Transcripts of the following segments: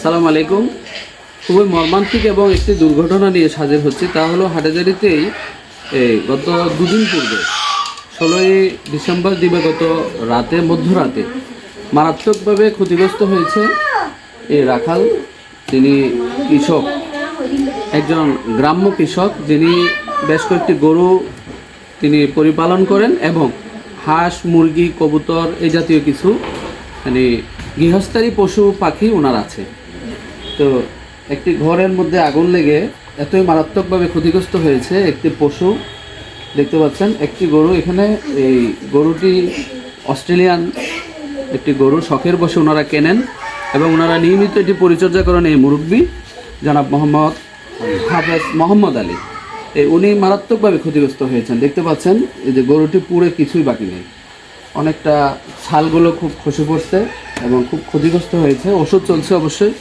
আসসালামু আলাইকুম। খুবই মর্মান্তিক এবং একটি দুর্ঘটনা নিয়ে সাজের হচ্ছে, তা হলো হাটাজারিতেই গত দুদিন পূর্বে, ষোলোই ডিসেম্বর দিবাগত রাতে, মধ্যরাতে, মারাত্মকভাবে ক্ষতিগ্রস্ত হয়েছে এই রাখাল, তিনি কৃষক, একজন গ্রাম্য কৃষক, যিনি বেশ কয়েকটি গরু তিনি পরিপালন করেন এবং হাঁস, মুরগি, কবুতর, এই জাতীয় কিছু মানে গৃহস্থালী পশু, পাখি ওনার আছে। তো একটি ঘরের মধ্যে আগুন লেগে এতই মারাত্মকভাবে ক্ষতিগ্রস্ত হয়েছে একটি পশু। দেখতে পাচ্ছেন, একটি গরু এখানে, এই গরুটি অস্ট্রেলিয়ান, একটি গরু শখের বসে ওনারা কেনেন এবং ওনারা নিয়মিত এটি পরিচর্যা করেন এই মুরব্বী জনাব মোহাম্মদ হাফেজ মোহাম্মদ আলী। এই উনি মারাত্মকভাবে ক্ষতিগ্রস্ত হয়েছেন। দেখতে পাচ্ছেন, এই যে গরুটি পুরো কিছুই বাকি নেই। অনেকটা ছালগুলো খুব খসে পড়ছে এবং খুব ক্ষতিগ্রস্ত হয়েছে। ওষুধ চলছে অবশ্যই।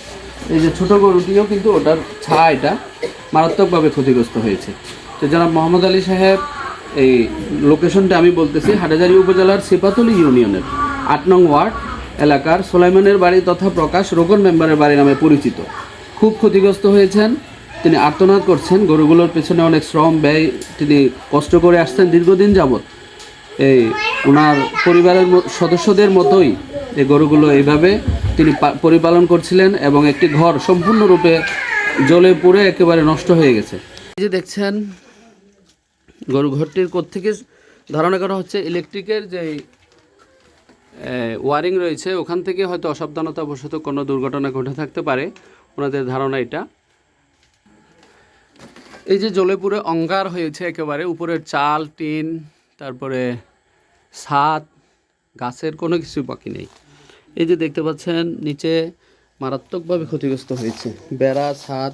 এই যে ছোটো গরুটিও কিন্তু ওটার ছা এটা মারাত্মকভাবে ক্ষতিগ্রস্ত হয়েছে। তো জনাব মোহাম্মদ আলী সাহেব, এই লোকেশনটা আমি বলতেছি হাটাজারি উপজেলার সিপাতলি ইউনিয়নের আট নং ওয়ার্ড এলাকার সোলাইমানের বাড়ি তথা প্রকাশ রোকন মেম্বারের বাড়ি নামে পরিচিত। খুব ক্ষতিগ্রস্ত হয়েছেন। তিনি আর্তনাদ করছেন। গরুগুলোর পেছনে অনেক শ্রম ব্যয় তিনি কষ্ট করে আসছেন দীর্ঘদিন যাবৎ। এই ওনার পরিবারের সদস্যদের মতোই এই গরুগুলো এইভাবে তিনি পরিপালন করছিলেন এবং একটি ঘর সম্পূর্ণরূপে জলে পুড়ে একেবারে নষ্ট হয়ে গেছে। এই যে দেখছেন, গরু ঘরটির থেকে ধারণা করা হচ্ছে ইলেকট্রিকের যে ওয়ারিং রয়েছে, ওখান থেকে হয়তো অসাবধানতাবশত কোনো দুর্ঘটনা ঘটে থাকতে পারে। ওনাদের ধারণা এটা। এই যে জলে পুড়ে অঙ্গার হয়েছে একেবারে, উপরের চাল, টিন, তারপরে ছাদ গাছের কোনো কিছু বাকি নেই। এই যে দেখতে পাচ্ছেন, নিচে মারাত্মকভাবে ক্ষতিগ্রস্ত হয়েছে। বেড়া ছাদ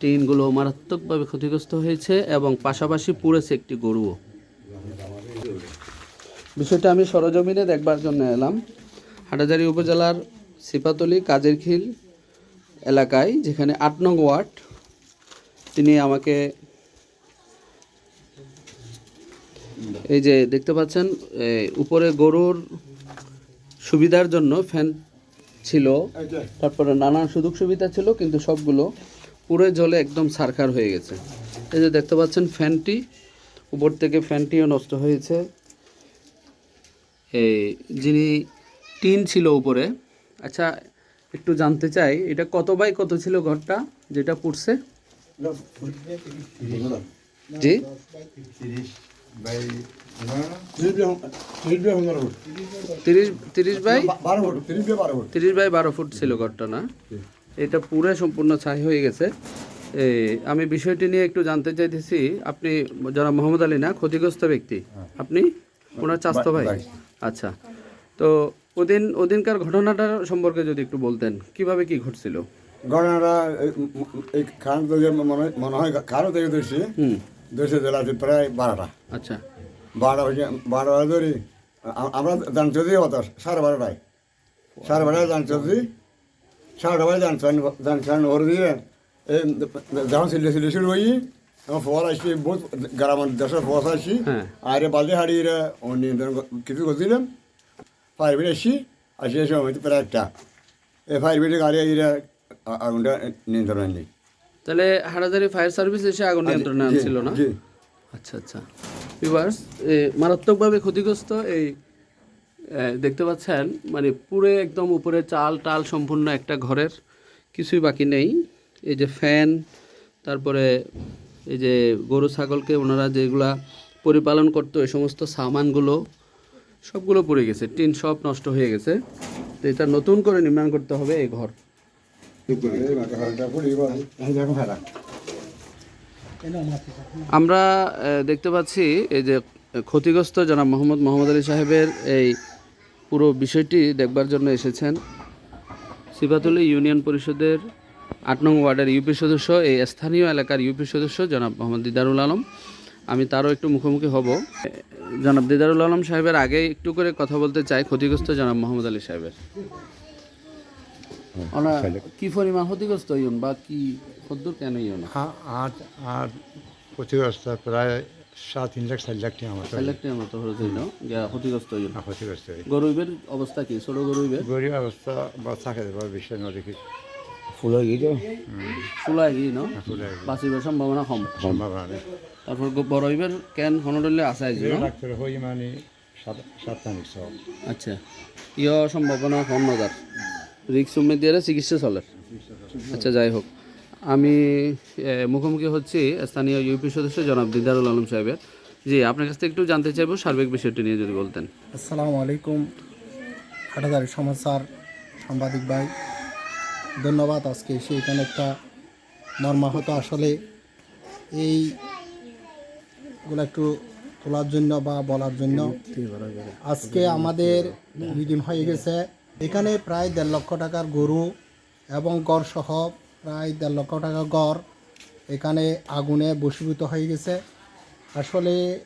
টিনগুলো মারাত্মকভাবে ক্ষতিগ্রস্ত হয়েছে এবং পাশাপাশি পুড়েছে একটি গরুও। বিষয়টা আমি সরজমিনে দেখবার জন্য এলাম। হাটাজারি উপজেলার সিপাতলি কাজেরখিল এলাকায়, যেখানে আট নং ওয়ার্ড। তিনি আমাকে এই যে দেখতে পাচ্ছেন উপরে গরুর সুবিধার জন্য ফ্যান ছিল তারপরে নানান সুযোগ সুবিধা ছিল কিন্তু সবগুলো পুরো জলে একদম সারখার হয়ে গেছে। এই যে দেখতে পাচ্ছেন ফ্যানটি উপর থেকে ফ্যানটিও নষ্ট হয়েছে। এই যিনি টিন ছিল উপরে আচ্ছা একটু জানতে চাই এটা কত বাই কত ছিল ঘরটা যেটা পুড়ছে? জি? বাই? তিরিশ বাই বারো ফুট ছিল ঘরটা না? এটা পুরো সম্পূর্ণ ছাই হয়ে গেছে। এই আমি বিষয়টি নিয়ে একটু জানতে চাইতেছি আপনি যারা মোহাম্মদ আলী না ক্ষতিগ্রস্ত ব্যক্তি আপনি? ওনার চাস্ত ভাই? আচ্ছা। তো ওদিন ওদিনকার ঘটনাটা সম্পর্কে যদি একটু বলতেন কীভাবে কি ঘটছিল? ঘটনাটা মনে মনে হয় কারও থেকে ধরছে জেলাতে প্রায় বারোটা। আচ্ছা। বারোটা হয়েছে বারোটা ধরি আমরা জানছি যে অত সাড়ে বারোটায়। সাড়ে বারোটায় জানছি সাড়ে বারোটায় জানছেন জানছেন ওর দিয়ে এই যখন সিলে সিলে শুরু হই আমার ফল আসছি বহুত গ্রামের দেশের ফল আসছি। আর বালতি হাড়ি নিয়ন্ত্রণ কিছু করছিলাম। ফায়ার ব্রিগেড আসছি আসি এসে প্রায় একটা। এই ফায়ার ব্রিগেড গাড়ি আগুনটা নিয়ন্ত্রণ নেই। তাহলে হাটাজারি ফায়ার সার্ভিস এসে আগুন নিয়ন্ত্রণে আনছিল না? আচ্ছা আচ্ছা। ভিউয়ার্স মারাত্মকভাবে ক্ষতিগ্রস্ত এই দেখতে পাচ্ছেন মানে পুরো একদম উপরে চাল টাল সম্পূর্ণ একটা ঘরের কিছুই বাকি নেই। এই যে ফ্যান তারপরে এই যে গরু ছাগলকে ওনারা যেগুলা পরিপালন করতো এই সমস্ত সামানগুলো সবগুলো পড়ে গেছে। টিন সব নষ্ট হয়ে গেছে। তো এটা নতুন করে নির্মাণ করতে হবে এই ঘর। আমরা দেখতে পাচ্ছি এই যে ক্ষতিগ্রস্ত জনাব মোহাম্মদ মোহাম্মদ আলী সাহেবের এই পুরো বিষয়টি দেখবার জন্য এসেছেন। সিবাতুলি ইউনিয়ন পরিষদের আট নং ওয়ার্ডের ইউপি সদস্য, এই স্থানীয় এলাকার ইউপি সদস্য জনাব মোহাম্মদ দিদারুল আলম। আমি তারও একটু মুখোমুখি হব। জনাব দিদারুল আলম সাহেবের আগে একটু করে কথা বলতে চাই, ক্ষতিগ্রস্ত জনাব মোহাম্মদ আলী সাহেবের। কি পরিমাণ ক্ষতিগ্রস্ত ইউন বা কি কদ্দূর কেন ইউন আর আর ক্ষতিগ্রস্ত প্রায় সাত তিন লাখ চার লাখ টাকা মতো সাইলেক্টের মতো হয়ে যাইল গিয়া ক্ষতিগ্রস্ত হইল ক্ষতিগ্রস্ত হয়ে গরুইবের অবস্থা কি? ছোট গরুইবের? গরিব অবস্থা বা থাকে বা বিষয় নদী ফুল হয়ে গেছে চুলাই গিয়ে ন? ফুলে বাঁচিবার সম্ভাবনা কম। সম্ভাবনা নেই। তারপর গ- বড় হইবার কেন হনডলে আইজ ন? ডাক্তার হই মানে সাত সব। আচ্ছা ইয় সম্ভাবনা কম নজার। রিক্স দিয়ে চিকিৎসা চলে। আচ্ছা যাই হোক। আমি মুখোমুখি হচ্ছি স্থানীয় ইউপি সদস্য জনাব দিদারুল আলম সাহেবের। জি আপনার কাছ থেকে একটু জানতে চাইব সার্বিক বিষয়টি নিয়ে যদি বলতেন। আসসালামু আলাইকুম। হাটাদারি সমাচার সাংবাদিক ভাই ধন্যবাদ আজকে এসে এখানে একটা মর্মাহত আসলে। এই গুলো একটু তোলার জন্য বা বলার জন্য। আজকে আমাদের দুই দিন হয়ে গেছে। এখানে প্রায় দেড় লক্ষ টাকার গরু এবং গড় সহ প্রায় দেড় লক্ষ টাকা গড় এখানে আগুনে বশীভূত হয়ে গেছে। আসলে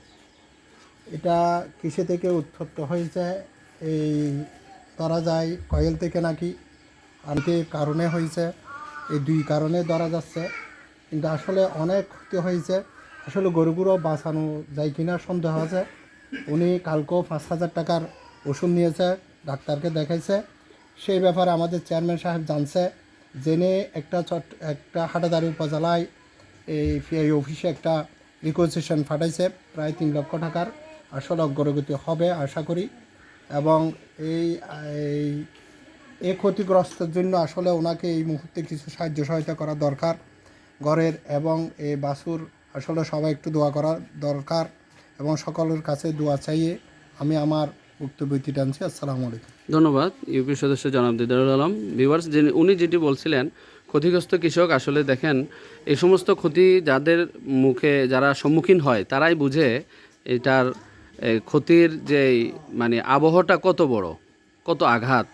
এটা কিসে থেকে উৎপত্ত হয়েছে? এই ধরা যায় কয়েল থেকে নাকি? আনতে কারণে হয়েছে? এই দুই কারণে ধরা যাচ্ছে। কিন্তু আসলে অনেক ক্ষতি হয়েছে। আসলে গরুগুলো বাঁচানো যায় কিনা সন্দেহ আছে। উনি কালকেও পাঁচ হাজার টাকার ওষুধ নিয়েছে। ডাক্তারকে দেখাইছে। সেই ব্যাপারে আমাদের চেয়ারম্যান সাহেব জানছে, জেনে একটা চট, একটা হাটাদারি উপজেলায় এই পিআই অফিসে একটা রিকোয়েস্টেশন পাঠাইছে, প্রায় তিন লক্ষ টাকার আসলে অগ্রগতি হবে আশা করি। এবং এই এই ক্ষতিগ্রস্তের জন্য আসলে ওনাকে এই মুহূর্তে কিছু সাহায্য সহায়তা করা দরকার ঘরের এবং এই বাসুর। আসলে সবাই একটু দোয়া করা দরকার এবং সকলের কাছে দোয়া চাইয়ে আমি আমার আসসালামু আলাইকুম। ধন্যবাদ, ইউপি সদস্য জনাব দিদারুল আলম। ভিউয়ার্স যিনি উনি যেটি বলছিলেন, ক্ষতিগ্রস্ত কৃষক, আসলে দেখেন, এই সমস্ত ক্ষতি যাদের মুখে, যারা সম্মুখীন হয়, তারাই বুঝে এটার ক্ষতির যে মানে আবহটা কত বড়, কত আঘাত।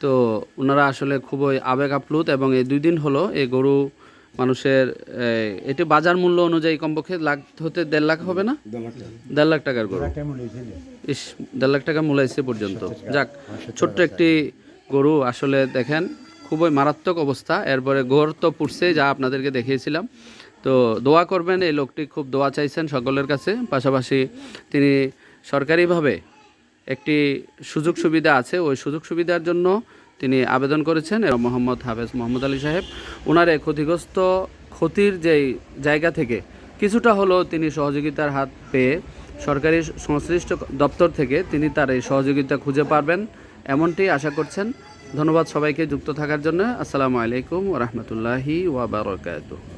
তো ওনারা আসলে খুবই আবেগ আপ্লুত এবং এই দুই দিন হলো এই গরু মানুষের এটি বাজার মূল্য অনুযায়ী কমপক্ষে লাখ হতে দেড় লাখ হবে না? দেড় লাখ টাকার গরু। ইস দেড় লাখ টাকা মূলাইছে পর্যন্ত। যাক ছোট্ট একটি গরু আসলে দেখেন খুবই মারাত্মক অবস্থা। এরপরে গোর তো পুড়ছে যা আপনাদেরকে দেখিয়েছিলাম। তো দোয়া করবেন এই লোকটি খুব দোয়া চাইছেন সকলের কাছে। পাশাপাশি তিনি সরকারিভাবে একটি সুযোগ সুবিধা আছে। ওই সুযোগ সুবিধার জন্য তিনি আবেদন করেছেন মোহাম্মদ হাফেজ মোহাম্মদ আলী সাহেব। ওনার ক্ষতিগ্রস্ত ক্ষতির যেই জায়গা থেকে কিছুটা হলেও তিনি সহযোগিতার হাত পেয়ে সরকারি সংশ্লিষ্ট দপ্তর থেকে তিনি তার এই সহযোগিতা খুঁজে পারবেন এমনটি আশা করছেন। ধন্যবাদ সবাইকে যুক্ত থাকার জন্য। আসসালামু আলাইকুম ওরহমতুল্লাহি ওয়াবারকাতুহ